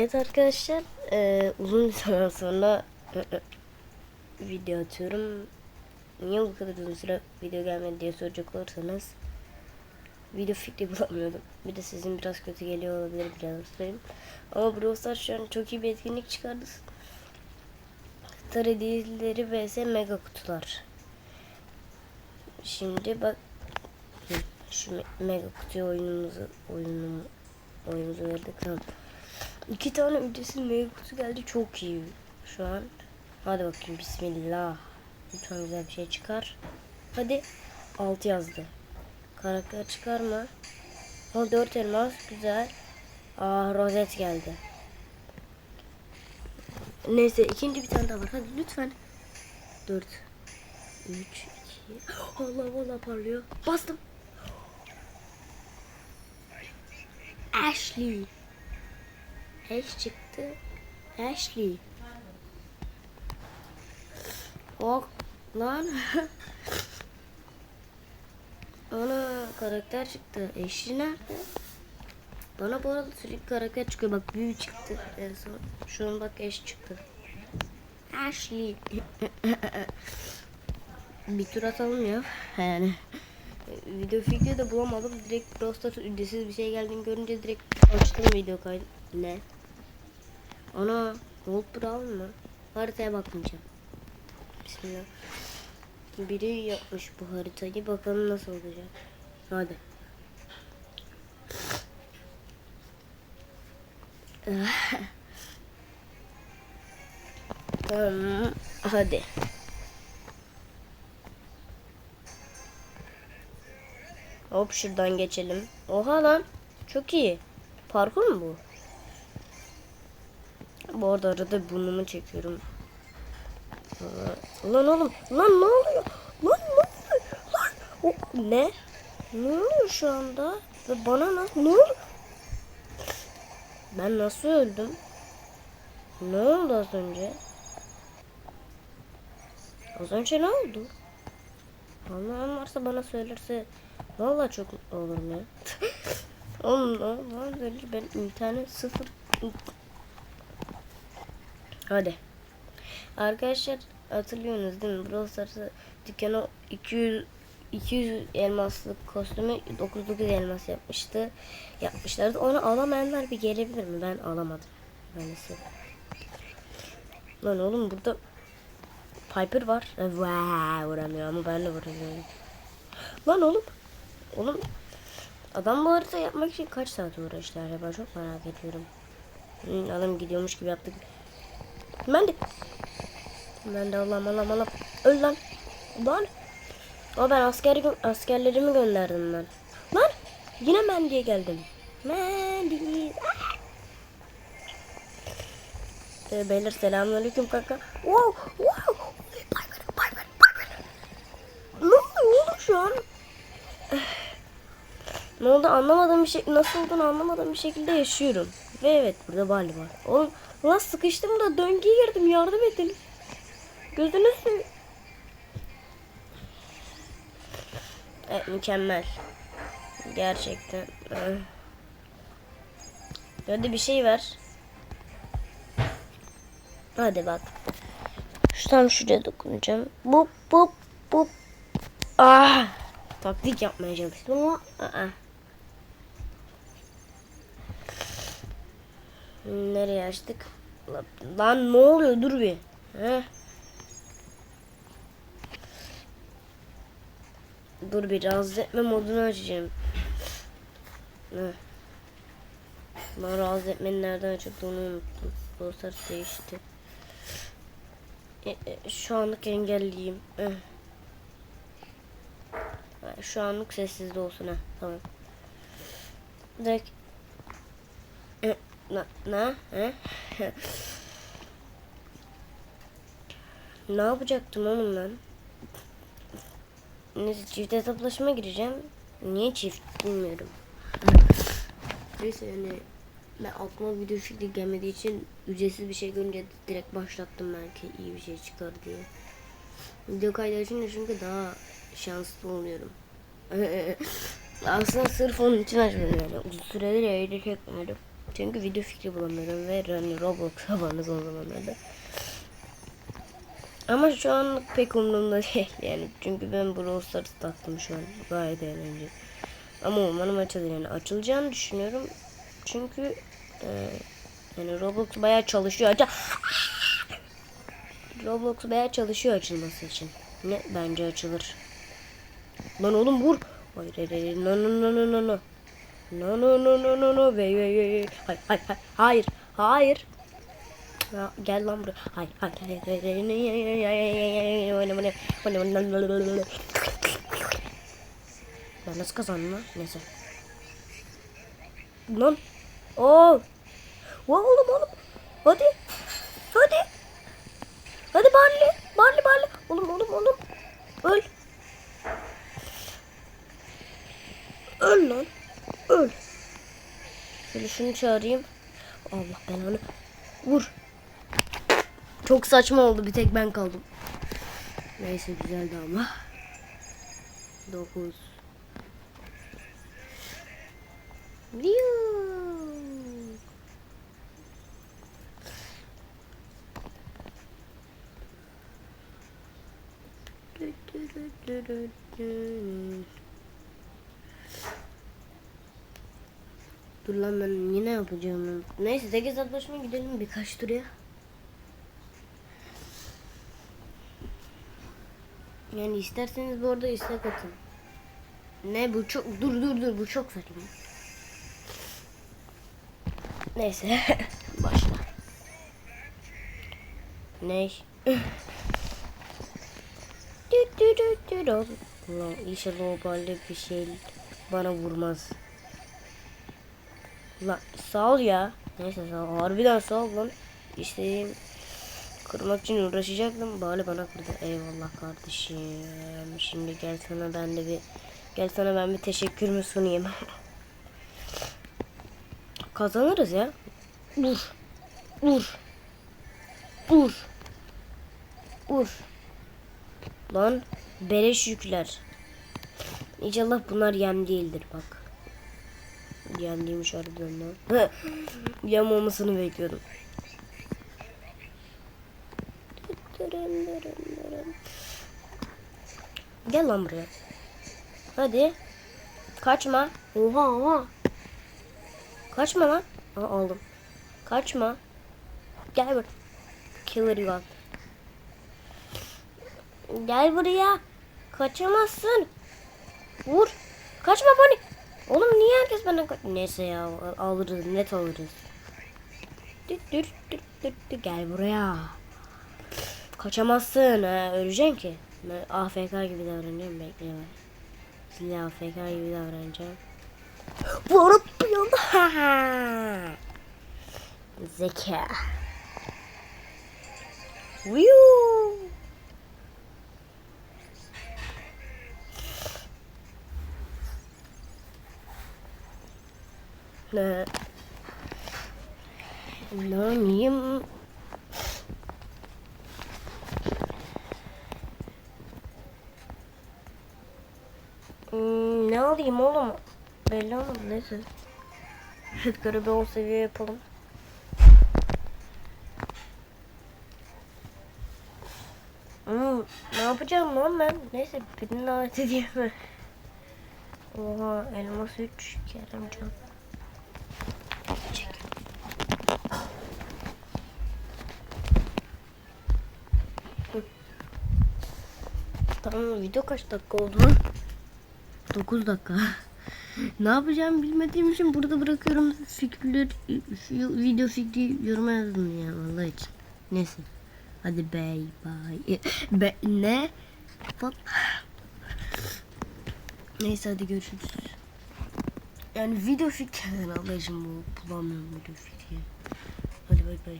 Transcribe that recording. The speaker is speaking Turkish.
Evet arkadaşlar eee, uzun bir zaman sonra video atıyorum. Niye bu kadar uzun süre video gelmedi diye soracak olursanız video fikri bulamıyordum. Bir de sizin biraz kötü geliyor olabilir biraz söyleyeyim. Ama Brawl Stars şu an çok iyi bir etkinlik çıkardı. Star hediyeleri vs mega kutular. Şimdi bak şu me- mega kutuya oyunumuzu oyunum oyunumuzu verdik tamam. İki tane ücretsiz mega kutu geldi çok iyi şu an. Hadi bakayım bismillah. Lütfen güzel bir şey çıkar. Hadi 6 yazdı. Karakter çıkar mı? O 4 elmas güzel. Aa rozet geldi. Neyse ikinci bir tane daha var. Hadi lütfen. 4 3 2 Allah Allah parlıyor. Bastım. Ashley. Ash çıktı. Ashley. Oh lan. Ana karakter çıktı. Ashley nerede? Bana bu arada sürekli karakter çıkıyor. Bak büyü çıktı. En son. Şu an bak Ash çıktı. Ashley. bir tur atalım ya. Yani video fikri de bulamadım. Direkt Brawl Stars ücretsiz bir şey geldiğini görünce direkt açtım video kaydı. Ne? Ana Gold Brown mı? Haritaya bakmayacağım. Bismillah. Biri yapmış bu haritayı. Bakalım nasıl olacak. Hadi. Hadi. Hop şuradan geçelim. Oha lan. Çok iyi. Parkur mu bu? Bu arada arada burnumu çekiyorum. Lan oğlum. Lan ne oluyor? Lan ne oluyor? Lan. O, ne? Ne oluyor şu anda? Ve bana nasıl? Ne oluyor? Ben nasıl öldüm? Ne oldu az önce? Az önce ne oldu? Anlayan varsa bana söylerse Vallahi çok mutlu olurum ya. Oğlum böyle ben internet sıfır. Hadi. Arkadaşlar hatırlıyorsunuz değil mi? Brawl Stars'ı dükkana 200 200 elmaslık kostümü 99 elmas yapmıştı. Yapmışlardı. Onu alamayanlar bir gelebilir mi? Ben alamadım. Maalesef. Lan oğlum burada Piper var. Vaa vuramıyor ama ben de vuramıyorum. Lan oğlum. Oğlum adam bu harita yapmak için kaç saat uğraştı acaba çok merak ediyorum. Adam gidiyormuş gibi yaptık. Ben de ben de Allah'ım Allah'ım Allah'ım. Öl lan. Lan. O ben asker, askerlerimi gönderdim ben. Lan. Yine ben diye geldim. Mendy. Ee, beyler selamünaleyküm kanka. Wow, wow. An? Ne oldu anlamadığım bir şey nasıl olduğunu anlamadığım bir şekilde yaşıyorum. Ve evet burada Bali var. Oğlum lan sıkıştım da döngüye girdim yardım edin. Gözünüz. Evet mükemmel. Gerçekten. Eh. Hadi bir şey ver. Hadi bak. Şu tam şuraya dokunacağım. Bup bup bup. Ah. Taktik yapmaya çalıştım ama aa. Nereye açtık? Lan, ne oluyor? Dur bir. Heh. Dur bir rahatsız etme modunu açacağım. Heh. Ben rahatsız etmenin nereden açıldığını unuttum. Dostlar değişti. E, e, şu anlık engelliyim. Şu anlık sessizde olsun ha. Tamam. Direkt. Na, na, he? ne yapacaktım oğlum lan? Neyse çift hesaplaşma gireceğim. Niye çift bilmiyorum. Neyse yani ben aklıma video fikri gelmediği için ücretsiz bir şey görünce direkt başlattım belki iyi bir şey çıkar diye. Video kaydı açınca çünkü daha şanslı oluyorum. Aslında sırf onun için açmadım yani. Uzun süredir yayını çekmedim. Çünkü video fikri bulamıyorum ve hani Roblox havanız o zamanlarda. Ama şu an pek umurumda değil yani. Çünkü ben Brawl Stars taktım şu an. Gayet eğlenceli. Ama umarım açılır yani. Açılacağını düşünüyorum. Çünkü e, yani Roblox bayağı çalışıyor. Aça Roblox bayağı çalışıyor açılması için. Ne? Bence açılır. Lan oğlum vur. Hayır hayır hayır. No no no no no no. No no no no no. Vey vey vey. Hayır hayır hayır. Hayır. Hayır. Ya, gel lan buraya. Hayır hayır hayır hayır. hayır. Ben nasıl kazandım lan? Neyse. Lan. Oo. Vay oğlum oğlum. Hadi. Hadi. Hadi Barley. Barley Barley. Oğlum oğlum oğlum. Öl. Öl lan. Şöyle şunu çağırayım. Allah belanı. Vur. Çok saçma oldu. Bir tek ben kaldım. Neyse güzeldi ama. 9 Viyuu. Dur lan ben yine yapacağım. Neyse 8 atlaşma gidelim birkaç tur ya. Yani isterseniz bu arada istek atın. Ne bu çok dur dur dur bu çok saçma. Neyse başla. Ulan inşallah o balle bir şey bana vurmaz. Ulan sağ ol ya. Neyse sağ ol. Harbiden sağ ol lan. İstediğim kırmak için uğraşacaktım. Bari bana kırdı. Eyvallah kardeşim. Şimdi gel sana ben de bir gel sana ben bir teşekkürümü sunayım. Kazanırız ya. Vur. Vur. Vur. Vur. Lan beleş yükler. İnşallah bunlar yem değildir bak. Yem değilmiş harbiden lan. yem olmasını bekliyordum. Gel lan buraya. Hadi. Kaçma. Oha oha. Kaçma lan. Aa, aldım. Kaçma. Gel buraya. Killer you Gel buraya. Kaçamazsın. Vur. Kaçma Bonnie. Oğlum niye herkes kaç... Neyse ya alırız net alırız. Düt düt düt düt düt. Gel buraya. Kaçamazsın. Ha, öleceksin ki. Ben AFK gibi davranıyorum. Bekle ben. Size AFK gibi davranacağım. Vurup yolda. Zeka. Woo. Ne? Ne? Hmm, ne alayım oğlum? Belli olmadı neyse. Edgar'ı bir 10 seviye yapalım. Hmm, ne yapacağım lan ben? Neyse birini davet edeyim mi? Oha elmas 3 Keremcan. Hı. Tamam video kaç dakika oldu? 9 dakika. ne yapacağım bilmediğim için burada bırakıyorum fikirler video fikri yoruma yazın ya vallahi için. Neyse. Hadi bye bye. Be ne? Neyse hadi görüşürüz. Yani video Allah için bu bulamıyorum video fikri. Hadi bay bay.